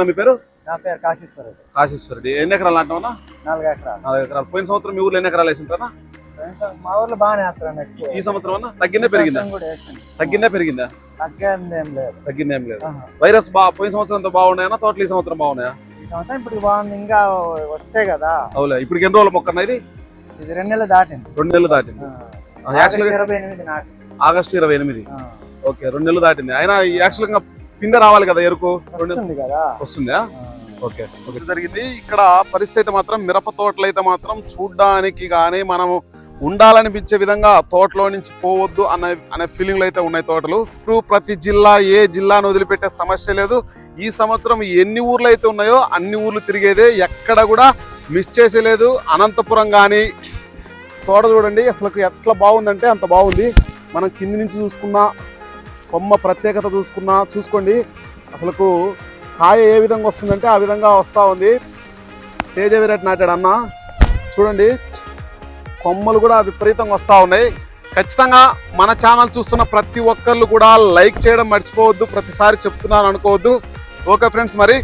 మీ పేరు? నా పేరు కాశీశ్వరుడు. కాశీశ్వరది ఎన్ని ఎకరాలు అంటామన్నా నాలుగు ఎకరాలు. నాలుగు ఎకరాలు. పోయిన సంవత్సరం మీ ఊర్లో ఎన్ని ఎకరాలు వేసి ఉంటారా ఫ్రెండ్స్ మా ఊర్లో బాగానే వేస్తాను ఈ సంవత్సరం అన్న? తగ్గిందే పెరిగిందా? తగ్గిందే పెరిగిందా? తగ్గేది లేదు. తగ్గిందే లేదు. వైరస్ బా పోయిన సంవత్సరం అంతా బాగున్నాయన్నా తోటలు ఈ సంవత్సరం బాగున్నాయా? సంవత్సరం ఇప్పుడు బాగుంది. ఇంకా వస్తే కదా. అవులే. ఇప్పుడు ఎన్ని రోజుల మొక్క ఇది? ఇది రెండు నెలలు దాటింది. రెండు నెలలు దాటింది. ఆ. యాక్చువల్ ఆగస్టు ఇరవై ఎనిమిది నాటి ఆగస్టు ఇరవై ఎనిమిది. ఓకే. రెండు నెలలు దాటింది. అయినా యాక్చువల్ పిందె రావాలి కదా ఎరుకు? వస్తుంది కదా. ఓకే. ఓకే. జరిగింది. ఇక్కడ పరిస్థితి మాత్రం మిరప తోటలు అయితే మాత్రం చూడ్డానికి కానీ మనము ఉండాలనిపించే విధంగా తోటలో నుంచి పోవద్దు అనే అనే ఫీలింగ్లు అయితే ఉన్నాయి తోటలు. ఇప్పుడు ప్రతి జిల్లా ఏ జిల్లాను వదిలిపెట్టే సమస్య లేదు. ఈ సంవత్సరం ఎన్ని ఊర్లు అయితే ఉన్నాయో అన్ని ఊర్లు తిరిగేదే ఎక్కడ కూడా మిస్ చేసేలేదు అనంతపురం కానీ తోట చూడండి అసలు ఎట్లా బాగుందంటే అంత బాగుంది. మనం కింది నుంచి చూసుకున్నా కొమ్మ ప్రత్యేకత చూసుకున్నా చూసుకోండి. అసలుకు కాయ ఏ విధంగా వస్తుందంటే ఆ విధంగా వస్తూ ఉంది. తేజ విరాట్ నాటాడు అన్న. చూడండి. కొమ్మలు కూడా విపరీతంగా వస్తూ ఉన్నాయి. ఖచ్చితంగా మన ఛానల్ చూస్తున్న ప్రతి ఒక్కళ్ళు కూడా లైక్ చేయడం మర్చిపోవద్దు. ప్రతిసారి చెప్తున్నాను అనుకోవద్దు. ఓకే ఫ్రెండ్స్ మరి